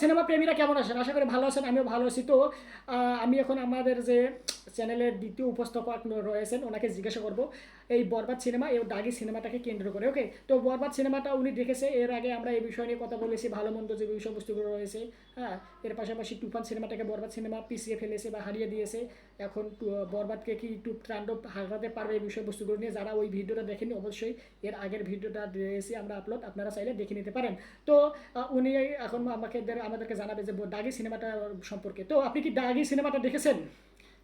Cinema প্রেমীরা কেমন আছেন? আশা করি ভালো আছেন, আমিও ভালো আছি। তো আমি এখন আমাদের যে চ্যানেলের দ্বিতীয় উপস্থাপক রয়েছেন, ওনাকে জিজ্ঞাসা করব। এই বরবাদ সিনেমা এই দাগি সিনেমাটাকে কেন্দ্র করে ওকে তো বরবাদ সিনেমাটা উনি দেখেছে এর আগে আমরা এই বিষয় নিয়ে কথা বলেছি ভালো মন্দ যে বিষয়বস্তুগুলো রয়েছে হ্যাঁ? এর পাশাপাশি তুফান সিনেমাটাকে বরবাদ সিনেমা পিছিয়ে ফেলেছে বা হারিয়ে দিয়েছে। এখন বরবাদকে কি একটু তাণ্ডব হারাতে পারবে এই বিষয়বস্তুগুলো নিয়ে যারা ওই ভিডিওটা দেখেনি অবশ্যই এর আগের ভিডিওটা দিয়েছি আমরা আপলোড আপনারা চাইলে দেখে নিতে পারেন। তো উনি এখন আমাকে আমাদেরকে জানাবে যে দাগি সিনেমাটা সম্পর্কে। তো আপনি কি দাগি সিনেমাটা দেখেছেন?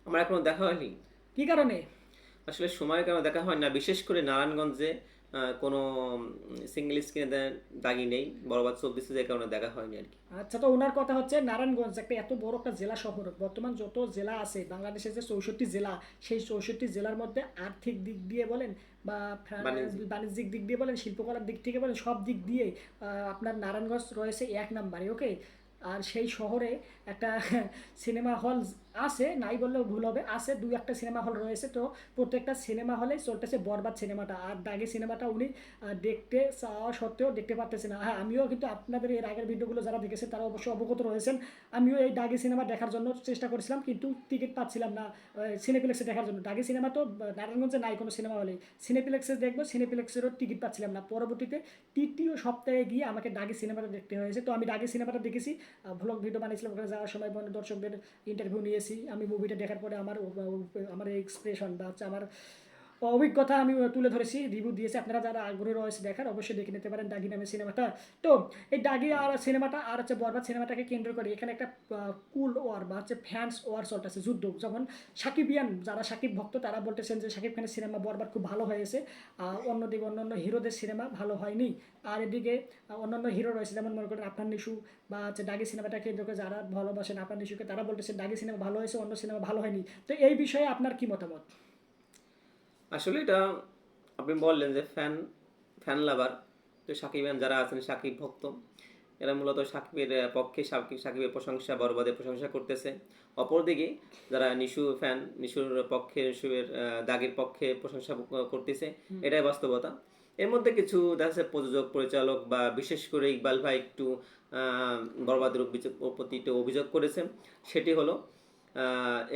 আমার এখনও দেখা হয়নি। কি কারণে? আসলে সময় কেন দেখা হয় না? বিশেষ করে নারায়ণগঞ্জে কোনো সিঙ্গেল স্ক্রিনে দাগি নেই। বরবাদ চলতেছে যে কারণে দেখা হয়নি আর কি। আচ্ছা তো ওনার কথা হচ্ছে নারায়ণগঞ্জ একটা এত বড় একটা জেলা শহর। বর্তমান যত জেলা আছে বাংলাদেশের যে চৌষট্টি জেলা সেই চৌষট্টি জেলার মধ্যে আর্থিক দিক দিয়ে বলেন বা বাণিজ্যিক। দিক। দিয়ে বলেন শিল্পকলার দিক থেকে বলেন সব দিক দিয়ে আপনার নারায়ণগঞ্জ রয়েছে এক নাম্বারে ওকে আর সেই শহরে একটা সিনেমা হল আছে, নাই বললেও ভুল হবে। আছে, দুই একটা সিনেমা হল রয়েছে। তো প্রত্যেকটা সিনেমা হলে চলতেছে বরবাদ সিনেমাটা। আর দাগি সিনেমাটা উনি দেখতে চাওয়া সত্ত্বেও দেখতে পারতেছে না। হ্যাঁ আমিও কিন্তু আপনাদের এর আগের ভিডিওগুলো যারা দেখেছে, তারা অবশ্যই অবগত রয়েছেন। আমিও এই দাগি সিনেমা দেখার জন্য চেষ্টা করেছিলাম, কিন্তু টিকিট পাচ্ছিলাম না সিনেপ্লেক্সে দেখার জন্য। দাগি সিনেমা তো নারায়ণগঞ্জে নাই কোনো সিনেমা হলে সিনেপ্লেক্সে দেখব সিনেপ্লেক্সেরও টিকিট পাচ্ছিলাম না। পরবর্তীতে তৃতীয় সপ্তাহে গিয়ে আমাকে দাগি সিনেমাটা দেখতে হয়েছে। তো আমি দাগি সিনেমাটা দেখেছি ভ্লগ ভিডিও বানিয়েছিলাম, ওখানে যাওয়ার সময় দর্শকদের ইন্টারভিউ নিয়েছি আমি মুভিটা দেখার পরে আমার আমার এক্সপ্রেশন বা হচ্ছে আমার অভিজ্ঞতা আমি তুলে ধরেছি রিভিউ দিয়েছি। আপনারা যারা আগ্রহী রয়েছে দেখার অবশ্যই দেখে নিতে পারেন দাগি নামে সিনেমাটা। তো এই দাগি আর সিনেমাটা আর হচ্ছে বরবাদ সিনেমাটাকে কেন্দ্র করে এখানে একটা কুল ওয়ার বা হচ্ছে ফ্যান্স ওয়ার চলতেছে যুদ্ধ। যখন সাকিবিয়ান যারা সাকিব ভক্ত তারা বলতেছেন যে সাকিব খানের সিনেমা বরবাদ খুব ভালো হয়েছে আর অন্যদিকে অন্য অন্য হিরোদের সিনেমা ভালো হয়নি। আর এদিকে আহ, অন্যান্য হিরো রয়েছে যেমন মনে করেন আপনার নিশু বা হচ্ছে দাগি সিনেমাটা কেন্দ্র করে যারা ভালোবাসেন আপনার নিশুকে তারা বলতেছেন দাগি সিনেমা ভালো হয়েছে অন্য সিনেমা ভালো হয়নি। তো এই বিষয়ে আপনার কি মতামত? আসলে এটা আপনি বললেন যে ফ্যান ফ্যান লাভার তো সাকিবান যারা আছেন সাকিব ভক্ত এরা মূলত সাকিবের পক্ষে সাকিব সাকিবের প্রশংসা বরবাদের প্রশংসা করতেছে। অপরদিকে যারা নিশু ফ্যান নিশুর পক্ষে নিশুর দাগের পক্ষে প্রশংসা করতেছে এটাই বাস্তবতা। এর মধ্যে কিছু দেখা যাচ্ছে প্রযোজক পরিচালক বা বিশেষ করে ইকবাল ভাই একটু বরবাদের প্রতি একটু অভিযোগ করেছেন। সেটি হলো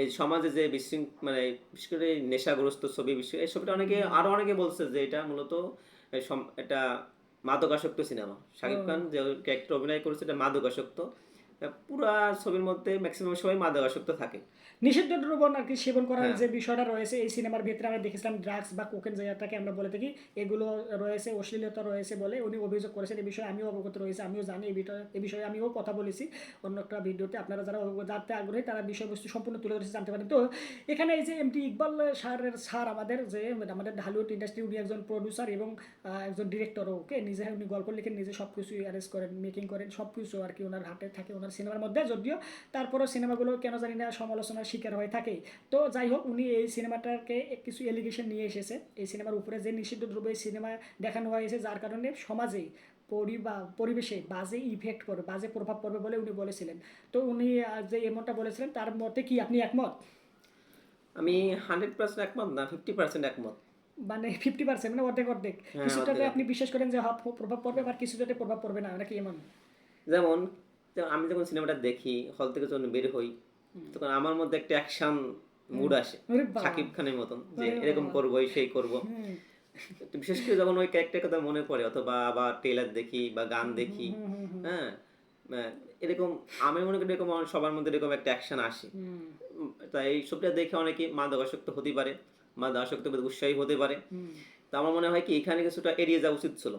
এই সমাজে যে বিশৃঙ্খ মানে বিশেষ করে নেশাগ্রস্ত ছবি বিষয় এই ছবিটা অনেকে আরও অনেকে বলছে যে এটা মূলত এটা মাদকাসক্ত সিনেমা। শাকিব খান যে ক্যারেক্টার অভিনয় করেছে এটা মাদকাসক্ত। পুরা ছবির মধ্যে ম্যাক্সিমাম সময় মাদকাসক্ত থাকে। নিষিদ্ধ দ্রবণ আর কি সেবন করার যে বিষয়টা রয়েছে এই সিনেমার ভিতরে আমরা দেখেছিলাম ড্রাগস বা কোকেন যেটাকে আমরা বলে থাকি এগুলো রয়েছে অশ্লীলতা রয়েছে বলে উনি অভিযোগ করেছেন। এই বিষয়ে আমিও অবগত রয়েছে আমিও জানি এই বিষয়ে এই বিষয়ে আমিও কথা বলেছি। অন্য একটা ভিডিওতে আপনারা যারা অবগত- জানতে আগ্রহী তারা বিষয়বস্তু সম্পূর্ণ তুলে ধরেছে জানতে পারেন। তো এখানে এই যে এমটি ইকবাল স্যারের স্যার আমাদের যে আমাদের ঢালিউড ইন্ডাস্ট্রি উনি একজন প্রডিউসার এবং একজন ডিরেক্টর ওকে নিজে উনি গল্প লিখেন নিজে সব কিছুই অ্যারেঞ্জ করেন মেকিং করেন সব কিছু আর কি ওনার হাতে থাকে ওনার সিনেমার মধ্যে যদিও তারপরও সিনেমাগুলো কেন জানি না সমালোচনার শিকার হয়ে থাকে। তো যাই হোক উনি এই সিনেমাটাকে কিছু এলিগেশন নিয়ে এসেছে। এই সিনেমার উপরে যে নিষিদ্ধ দ্রব্য এই সিনেমা দেখানো হয়েছে যার কারণে সমাজে পরিবা পরিবেশে বাজে ইফেক্ট পড়বে বাজে প্রভাব পড়বে বলে উনি বলেছিলেন। তো উনি যে এমনটা বলেছিলেন তার মতে কি আপনি একমত? আমি হান্ড্রেড পার্সেন্ট একমত না ফিফটি পার্সেন্ট একমত। মানে ফিফটি পার্সেন্ট মানে অর্ধেক অর্ধেক। হ্যাঁ, কিছুটাতে আপনি বিশ্বাস করেন যে প্রভাব পড়বে আর কিছুটাতে প্রভাব পড়বে না নাকি এমন? যেমন আমি যখন সিনেমাটা দেখি হল থেকে যখন বের হই তখন আমার মধ্যে একটা অ্যাকশন মুড আসে। সাকিব খানের মতন যে এরকম। করবোই সেই করব। বিশেষ করে যখন ওই ক্যারেক্টার কথা মনে পড়ে অথবা আবার ট্রেলার দেখি বা গান দেখি হ্যাঁ? এরকম আমি মনে করি এরকম সবার মধ্যে এরকম একটা অ্যাকশন আসে। তাই এই ছবিটা দেখে অনেকে মাদকাসক্ত হতে পারে মাদকাসক্ত উৎসাহী হতে পারে। তো আমার মনে হয় কি এখানে কিছুটা এড়িয়ে যাওয়া উচিত ছিল।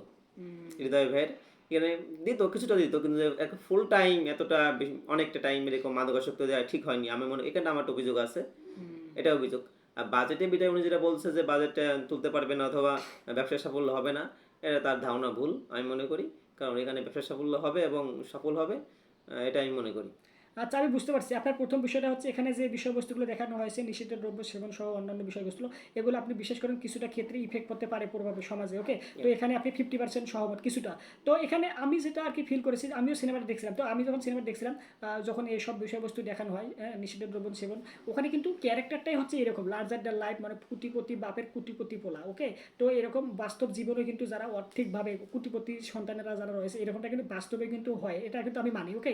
হৃদয় ভাইয়ের এখানে দিত কিছুটা দিত কিন্তু ফুল টাইম এতটা অনেকটা টাইম এরকম মাদকাসক্ত দেওয়া ঠিক হয়নি। আমি মনে এখানে আমার একটা অভিযোগ আছে। এটা অভিযোগ। আর বাজেটে বিদায় উনি যেটা বলছে যে বাজেটটা তুলতে পারবে না অথবা ব্যবসা সাফল্য হবে না এটা তার ধারণা ভুল আমি মনে করি। কারণ এখানে ব্যবসা সাফল্য হবে এবং সফল হবে এটা আমি মনে করি। আচ্ছা আমি বুঝতে পারছি। আপনার প্রথম বিষয়টা হচ্ছে এখানে যে বিষয়বস্তুগুলো দেখানো হয়েছে নিষিদ্ধ দ্রব্য সেবন সহ অন্যান্য বিষয়বস্তু এগুলো আপনি বিশেষ করেন কিছুটা ক্ষেত্রে ইফেক্ট করতে পারে পুরোভাবে সমাজে ওকে তো এখানে আপনি ফিফটি পার্সেন্ট সহমত কিছুটা। তো এখানে আমি যেটা আর কি ফিল করেছি আমিও সিনেমাটা দেখছিলাম। তো আমি যখন সিনেমা দেখছিলাম যখন এইসব বিষয়বস্তু দেখানো হয় হ্যাঁ, নিষিদ্ধ দ্রব্য সেবন ওখানে কিন্তু ক্যারেক্টারটাই হচ্ছে এরকম লার্জার দ্য লাইফ মানে কুটিপতি বাপের কুটিপতি পোলা ওকে তো এরকম বাস্তব জীবনে কিন্তু যারা অর্থিকভাবে কুটিপতি সন্তানেরা যারা রয়েছে এরকমটা কিন্তু বাস্তবে কিন্তু হয় এটা কিন্তু আমি মানি ওকে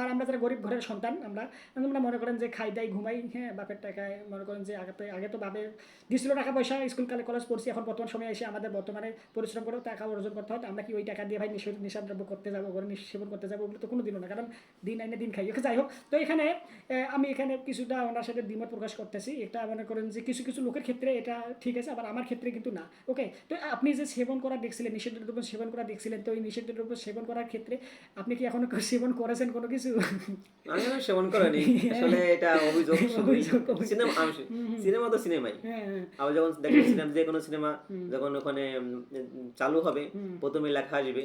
আর আমরা যারা গরিব ঘরের সন্তান আমরা। আমরা মনে করেন যে খাই দাই ঘুমাই হ্যাঁ বাপের টাকায় মনে করেন যে আগে আগে তো বাপে দিছিল টাকা পয়সা স্কুল কালে কলেজ পড়ছি, এখন বর্তমান সময়ে এসে আমাদের বর্তমানে পরিশ্রম করে টাকা অর্জন করতে হয় আমরা কি ওই টাকা দিয়ে ভাই নিষেধ নিষাদ্রব্য করতে যাব করে সেবন করতে যাব, ওগুলো তো কোনো দিনও না, কারণ দিন আইনে দিন খাই ওকে যাই হোক, তো এখানে আমি এখানে কিছুটা ওনার সাথে দ্বিমত প্রকাশ করতেছি। এটা মনে করেন যে কিছু কিছু লোকের ক্ষেত্রে এটা ঠিক আছে, আবার আমার ক্ষেত্রে কিন্তু না। ওকে তো আপনি যে সেবন করা দেখছিলেন নিষিদ্ধ দ্রব্য সেবন করা দেখছিলেন, তো এই নিষিদ্ধ দ্রব্য সেবন করার ক্ষেত্রে আপনি কি এখনও সেবন করেছেন কোনো কিছু? আমি সেবন করিনি। আসলে এটা অভিযোগ অভিযোগ। সিনেমা আমি সিনেমা তো সিনেমাই। হ্যাঁ হ্যাঁ। আবার যখন দেখবেন সিনেমা যে কোনো সিনেমা যখন ওখানে চালু হবে প্রথমে লেখা আসবে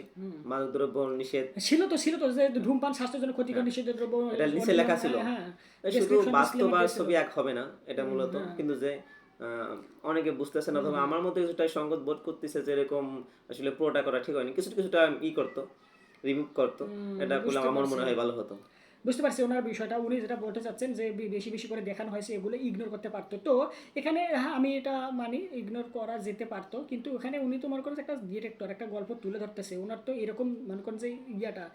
মাদক দ্রব্য নিষেধ। ছিল তো ছিল তো যে ধূমপান স্বাস্থ্যের জন্য ক্ষতিকর নিষিদ্ধ দ্রব্য এটা নিচে লেখা ছিল। হ্যাঁ শুধু বাস্তব আর ছবি এক হবে না এটা মূলত। কিন্তু যে আহ, অনেকে বুঝতেছে না অথবা আমার মতো কিছুটা সংকট বোধ করতেছে যে এরকম আসলে পুরোটা করা ঠিক হয়নি। কিছু কিছুটা ই করতো রিমুভ করতো। এটা করলে আমার মনে হয় ভালো হতো। বুঝতে পারছি ওনার বিষয়টা। উনি যেটা বলতে চাচ্ছেন যে বেশি বেশি করে দেখানো হয়েছে, এগুলো ইগনোর করতে পারতো। তো এখানে হ্যাঁ আমি এটা মানি ইগনোর করা যেতে পারতো। কিন্তু এখানে উনি তো মনে করেন একটা ডিরেক্টর একটা গল্প তুলে ধরতেছে। ওনার তো এরকম মনে করেন যে ইয়াটা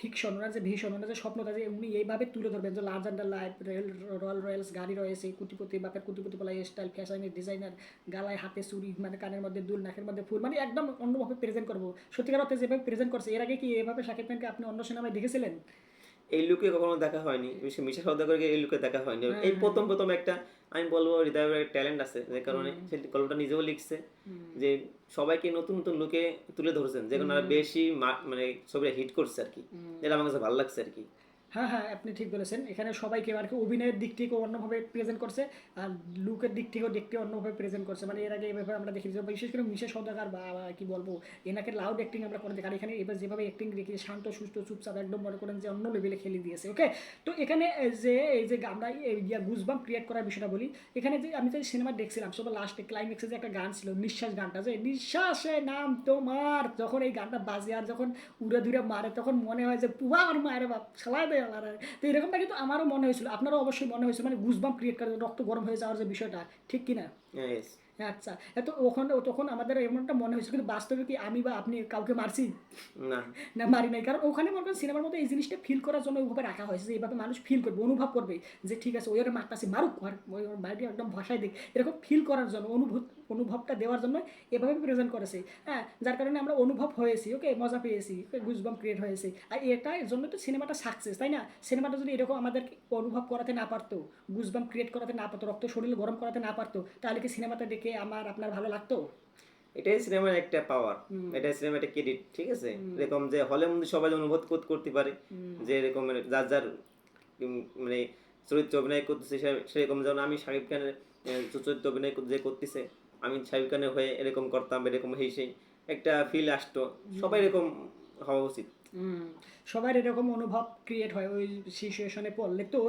ফিকশন ওনার যে ভিশন ওনার যে স্বপ্নটা যে উনি এইভাবে তুলে ধরবেন যে large under life rail royal royals গাড়ি রয়েছে, কুটিপতি, বাপের কুটিপতি বলা স্টাইল ফ্যাশনের ডিজাইনার গালায় হাতে চুরি মানে কানের মধ্যে দুল, নাকের মধ্যে ফুল মানে একদম অন্যভাবে প্রেজেন্ট করব। সত্যিকার অর্থে যেভাবে প্রেজেন্ট করছে, এর আগে কি এভাবে শাকিব খানকে আপনি অন্য সিনেমায় দেখেছিলেন? এই লুকে কখনো দেখা হয়নি। বিশেষ মিশা করে এই লুকে দেখা হয়নি। এই প্রথম প্রথম একটা আমি বলব হৃদয়ের ট্যালেন্ট আছে যে কারণে সে গল্পটা নিজেও লিখছে যে সবাইকে নতুন নতুন লুকে তুলে ধরছেন যে কারণে বেশি মানে ছবিটা হিট করছে আর কি। যেটা আমার কাছে ভালো লাগছে আর কি। হ্যাঁ হ্যাঁ আপনি ঠিক বলেছেন। এখানে সবাইকে আর কি অভিনয়ের দিক থেকে অন্যভাবে প্রেজেন্ট করছে আর লুকের দিক থেকেও দেখতে অন্যভাবে প্রেজেন্ট করছে। মানে এর আগে এভাবে আমরা দেখি বিশেষ করে মিশে সৌদাগার বা কি বলব, এনাকে লাউড অ্যাক্টিং আমরা করে দেখি এখানে এবার যেভাবে অ্যাক্টিং দেখি শান্ত, সুস্থ, চুপচাপ একদম মনে করেন যে অন্য লেভেলে খেলে দিয়েছে ওকে তো এখানে যে, এই যে আমরা ইয়া গুজবাম ক্রিয়েট করার বিষয়টা বলি, এখানে যে আমি যে সিনেমা দেখছিলাম সব লাস্টে ক্লাইম্যাক্সে যে একটা গান ছিল, নিঃশ্বাস গানটা, যে নিঃশ্বাসে নাম তোমার, যখন এই গানটা বাজে আর যখন উড়ে ধুরে মারে, তখন মনে হয় যে, পুয়া আমার মায়ের বাপ খেলায় আলাদা তো এরকমটা কিন্তু আমারও মনে হয়েছিল আপনারও অবশ্যই মনে হয়েছিল মানে গুজবাম ক্রিয়েট করে রক্ত গরম হয়ে যাওয়ার যে বিষয়টা ঠিক কিনা? আচ্ছা এত ওখানে তখন আমাদের এমনটা মনে হয়েছিল কিন্তু বাস্তবে কি আমি বা আপনি কাউকে মারছি? না। না মারি নাই কারণ ওখানে মনে করেন সিনেমার মধ্যে এই জিনিসটা ফিল করার জন্য ওইভাবে রাখা হয়েছে যে এইভাবে মানুষ ফিল করবে অনুভব করবে যে ঠিক আছে ওই ওর মারতাছে মারুক একদম ভাষায় দিক। এরকম ফিল করার জন্য অনুভূত অনুভবটা দেওয়ার জন্য এভাবে প্রেজেন্ট করেছে। হ্যাঁ যার কারণে আমরা অনুভব হয়েছি ওকে মজা পেয়েছি গুজবাম ক্রিয়েট হয়েছে। আর এটার জন্য তো সিনেমাটা সাকসেস তাই না? সিনেমাটা যদি এরকম আমাদের অনুভব করাতে না পারতো গুজবাম ক্রিয়েট করাতে না পারতো রক্ত শরীর গরম করাতে না পারতো তাহলে কি সিনেমাটা দেখে আমার আপনার ভালো লাগতো? এটাই সিনেমার একটা পাওয়ার এটাই সিনেমার একটা ক্রেডিট ঠিক আছে? এরকম যে হলে মধ্যে সবাই অনুভব কর- করতে পারে যে এরকম মানে যার যার মানে চরিত্র অভিনয় করতেছে সেরকম যেমন আমি শাকিব খানের চরিত্র অভিনয় যে করতেছে আমি শাকিব খানের হয়ে এরকম করতাম এরকম হয়ে সেই একটা ফিল আসতো। সবাই এরকম হওয়া উচিত। সবার এরকম অনুভব ক্রিয়েট হয় ওই সিচুয়েশনে পড়লে। তো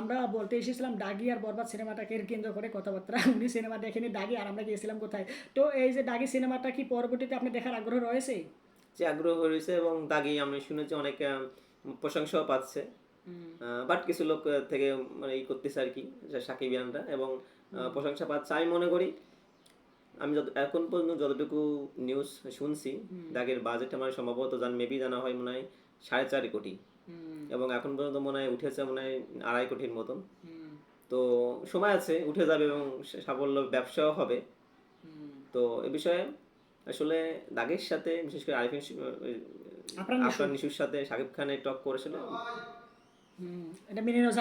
আমরা বলতে এসেছিলাম ডাগি আর বরবাদ সিনেমাটাকে কেন্দ্র করে কথাবার্তা। উনি সিনেমা দেখেনি ডাগি আর আমরা গিয়েছিলাম কোথায়? তো এই যে ডাগি সিনেমাটা কি পরবর্তীতে আপনি দেখার আগ্রহ রয়েছে? যে আগ্রহ রয়েছে এবং দাগি আমি শুনেছি অনেক প্রশংসাও পাচ্ছে। বাট কিছু লোক থেকে মানে ই করতেছে আর কি যে সাকিবিয়ানরা এবং প্রশংসা পাচ্ছে। আমি মনে করি আমি যত এখন পর্যন্ত যতটুকু নিউজ শুনছি দাগের বাজেট আমার সম্ভবত জান মেবি জানা হয় মনে হয় সাড়ে চার কোটি। এবং এখন পর্যন্ত মনে হয় উঠেছে মনে হয় আড়াই কোটির মতন। তো সময় আছে উঠে যাবে এবং সাফল্য ব্যবসাও হবে। তো এ বিষয়ে আসলে দাগের সাথে বিশেষ করে আরিফিন আপনার আফরান নিশুর সাথে শাকিব খানের টক করেছিল। এটা মেনে নেওয়া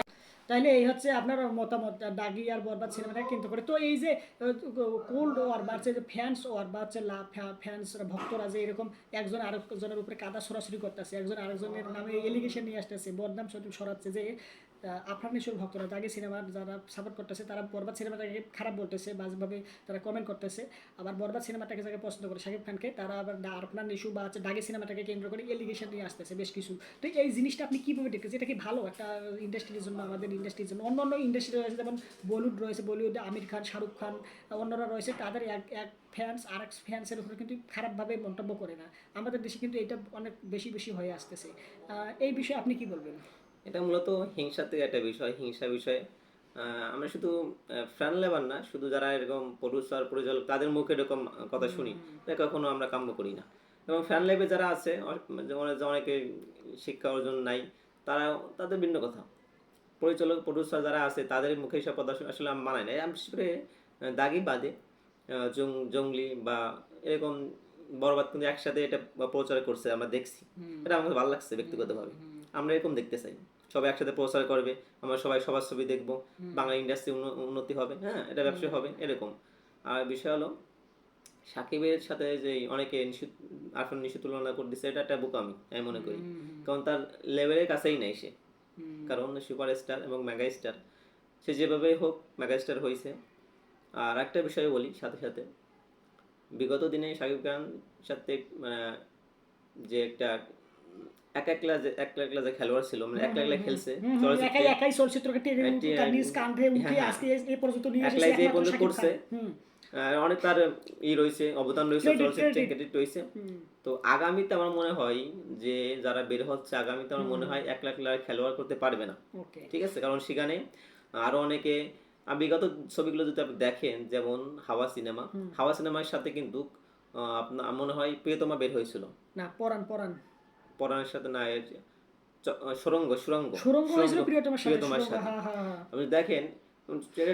তাইলে এই হচ্ছে আপনার মতামত দাগি আর বরবাদ সিনেমাটা কিন্তু করে। তো এই যে কোল্ড ওয়ার বা যে ফ্যান্স ওয়ার বা হচ্ছে ফ্যান্স ভক্তরা যে এরকম একজন আরেকজনের উপরে কাদা সরাসরি করতেছে, একজন আরেকজনের নামে এলিগেশন নিয়ে আসতেছে, বদনাম সরাচ্ছে যে আফরান নিশুর ভক্তরা দাগি সিনেমার যারা সাপোর্ট করতেছে, তারা বরবাদ সিনেমাটাকে খারাপ বলতেছে, বাজেভাবে তারা কমেন্ট করতেছে। আবার বরবাদ সিনেমাটাকে যাকে পছন্দ করে, শাকিব খানকে, তারা আবার আফরান নিশু বা দাগি সিনেমাটাকে কেন্দ্র করে এলিগেশন নিয়ে আসতেছে বেশ কিছু। তো এই জিনিসটা আপনি কীভাবে দেখতেছেন? এটা কি ভালো একটা ইন্ডাস্ট্রির জন্য, আমাদের ইন্ডাস্ট্রির জন্য? অন্য অন্য ইন্ডাস্ট্রি রয়েছে, যেমন বলিউড রয়েছে, বলিউডে আমির খান, শাহরুখ খান, অন্যরা রয়েছে, তাদের এক এক ফ্যান্স আর এক ফ্যান্সের উপরে কিন্তু খারাপভাবে মন্তব্য করে না। আমাদের দেশে কিন্তু এটা অনেক বেশি বেশি হয়ে আসতেছে। এই বিষয়ে আপনি কি বলবেন? এটা মূলত হিংসার থেকে একটা বিষয় হিংসা বিষয়ে। আমরা শুধু ফ্যান লেবার না শুধু যারা এরকম প্রডিউসার পরিচালক তাদের মুখে এরকম কথা শুনি এটা কখনো আমরা কাম্য করি না। এবং ফ্যান লেভে যারা আছে যেমন অনেকে শিক্ষা অর্জন নাই তারা তাদের ভিন্ন কথা। পরিচালক প্রডিউসার যারা আছে তাদের মুখে সব কথা আসলে আমি মানাই না। বিশেষ করে দাগি বাদে জং জঙ্গলি বা এরকম বরবাদ কিন্তু একসাথে এটা প্রচার করছে আমরা দেখছি। এটা আমাকে ভালো লাগছে ব্যক্তিগতভাবে। আমরা এরকম দেখতে চাই। সবাই একসাথে প্রচার করবে আমরা সবাই সবার ছবি দেখব বাংলা ইন্ডাস্ট্রি উন্নতি হবে হ্যাঁ এটা ব্যবসা হবে এরকম। আর বিষয় হলো সাকিবের সাথে যে অনেকে আরফান নিশু তুলনা করে দিচ্ছে এটা একটা বোকামি আমি মনে করি। কারণ তার লেভেলের কাছেই নেই সে। কারণ সুপার স্টার এবং মেগা স্টার সে যেভাবে হোক মেগা স্টার হয়েছে আর একটা বিষয় বলি সাথে সাথে। বিগত দিনে সাকিব খান সাথে আহ, যে একটা এক খেলোয়াড় ছিল মানে একলা একলা খেলছে হুম, হুম, চলচ্চিত্রে একাই একাই চলচ্চিত্রকে টেনে একটি, তার নিজ কাঁধে উঠে। আজকে এই- এই পর্যন্ত নিয়ে এসেছে একলাই পর্যন্ত করছে, অনেক তার ই রয়েছে অবদান রয়েছে চলচ্চিত্রে ক্রেডিট রয়েছে। তো আগামীতে আমার মনে হয় যে যারা বের হচ্ছে আগামীতে আমার মনে হয় এক লাখ লাখ খেলোয়াড় করতে পারবে না। ঠিক আছে? কারণ সেখানে আরও অনেকে বিগত ছবিগুলো যদি আপনি দেখেন যেমন হাওয়া সিনেমা হাওয়া সিনেমার সাথে কিন্তু আপনার মনে হয় প্রিয়তমা বের হয়েছিল। না পরান পরান পরাণের সাথে না সুরঙ্গ সুরঙ্গ। সুরঙ্গ হয়েছিল প্রিয়তমার সাথে হ্যাঁ হ্যাঁ হ্যাঁ। আপনি দেখেন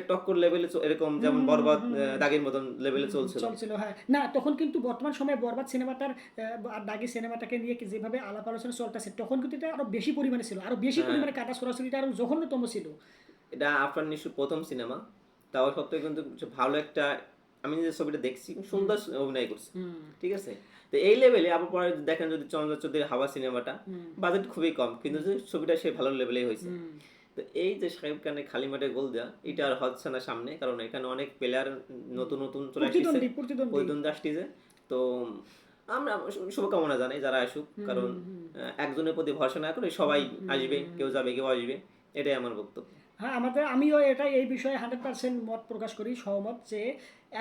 টক্কর লেভেলে এরকম যেমন বরবাদ দাগের মতন লেভেলে চলছিল। চলছিল হ্যাঁ। না তখন কিন্তু বর্তমান সময়ে বরবাদ সিনেমাটার আর দাগি সিনেমাটাকে নিয়ে যেভাবে আলাপ আলোচনা চলতেছে তখন কিন্তু এটা আরও বেশি পরিমাণে ছিল। আরও হ্যাঁ। বেশি পরিমাণে কাটা সরাসরিটা আরও জঘন্যতম ছিল। এটা আফরান নিশু প্রথম সিনেমা তাও সত্ত্বেও কিন্তু ভালো একটা আমি যে ছবিটা দেখছি সুন্দর অভিনয় করছে। ঠিক আছে? তো এই লেভেলে আবার পরে দেখেন যদি চন্দ্র চৌধুরীর হাওয়া সিনেমাটা বাজেট খুবই কম কিন্তু যে ছবিটা সে ভালো লেভেলেই হয়েছে। তো এই যে সাহেব খানের খালি মাঠে গোল দেওয়া এটা আর হচ্ছে না সামনে কারণ এখানে অনেক প্লেয়ার নতুন নতুন চলে আসছে। প্রতিদ্বন্দ্বী তো আমরা শুভকামনা জানাই যারা আসুক কারণ একজনের প্রতি ভরসা না করে সবাই আসবে কেউ যাবে কেউ আসবে। এটাই আমার বক্তব্য। হ্যাঁ আমাদের, আমিও এটা, এই বিষয়ে হান্ড্রেড পার্সেন্ট মত প্রকাশ করি, সহমত যে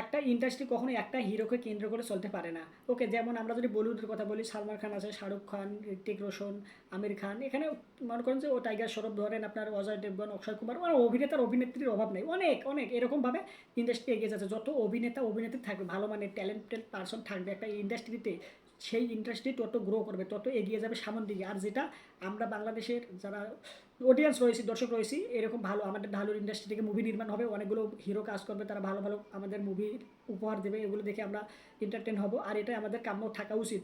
একটা ইন্ডাস্ট্রি কখনো একটা হিরোকে কেন্দ্র করে চলতে পারে না। ওকে যেমন আমরা যদি বলিউডের কথা বলি, সালমান খান আছে, শাহরুখ খান ঋতিক রোশন, আমির খান, এখানে মনে করেন যে, ও টাইগার সরব ধরেন আপনার অজয় দেবগন, অক্ষয় কুমার মানে অভিনেতার অভিনেত্রীর অভাব নেই। অনেক অনেক, এরকমভাবে ইন্ডাস্ট্রি এগিয়ে যাচ্ছে। যত অভিনেতা, অভিনেত্রী থাকবে, ভালো মানে ট্যালেন্টেড পার্সন থাকবে একটা ইন্ডাস্ট্রিতে সেই ইন্ডাস্ট্রি তত গ্রো করবে তত এগিয়ে যাবে সামন দিকে। আর যেটা আমরা বাংলাদেশের যারা অডিয়েন্স রয়েছে, দর্শক রয়েছি, এরকম ভালো, আমাদের ঢালুর ইন্ডাস্ট্রি থেকে মুভি নির্মাণ হবে, অনেকগুলো হিরো কাজ করবে, তারা ভালো ভালো আমাদের মুভি উপহার দেবে, এগুলো দেখে আমরা এন্টারটেন হব। আর এটাই আমাদের কাম্য থাকা উচিত।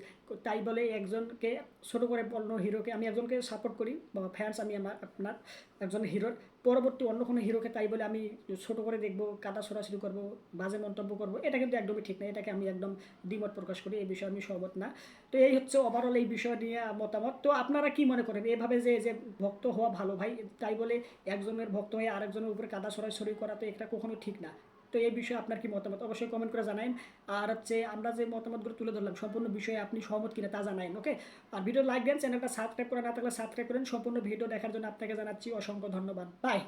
তাই বলে একজনকে ছোটো করে অন্য হিরোকে আমি একজনকে সাপোর্ট করি, বা ফ্যান্স আমি আমার, আপনার একজন হিরোর পরবর্তী অন্য কোনো হিরোকে তাই বলে আমি ছোট করে দেখব কাটা সরাসরি করব, বাজে মন্তব্য করব, এটা কিন্তু একদমই ঠিক না, এটাকে আমি একদম দ্বিমত প্রকাশ করি, এই বিষয়ে আমি সহমত না। তো এই হচ্ছে ওভারঅল এই বিষয় নিয়ে মতামত। তো আপনারা কি মনে করেন? এভাবে যে যে ভক্ত হওয়া ভালো ভাই, তাই বলে একজনের ভক্ত হয়ে আরেকজনের উপরে কাদা সরাসরি করা তো এটা কখনো ঠিক না। তো এই বিষয়ে আপনার কি মতামত? অবশ্যই কমেন্ট করে জানাইন। আর হচ্ছে আমরা যে মতামতগুলো তুলে ধরলাম, সম্পূর্ণ বিষয়ে আপনি সহমত কিনা তা জানাইন ওকে আর ভিডিও লাইক দেন চ্যানেলটা সাবস্ক্রাইব করে না থাকলে সাবস্ক্রাইব করেন। সম্পূর্ণ ভিডিও দেখার জন্য আপনাকে জানাচ্ছি অসংখ্য ধন্যবাদ। বাই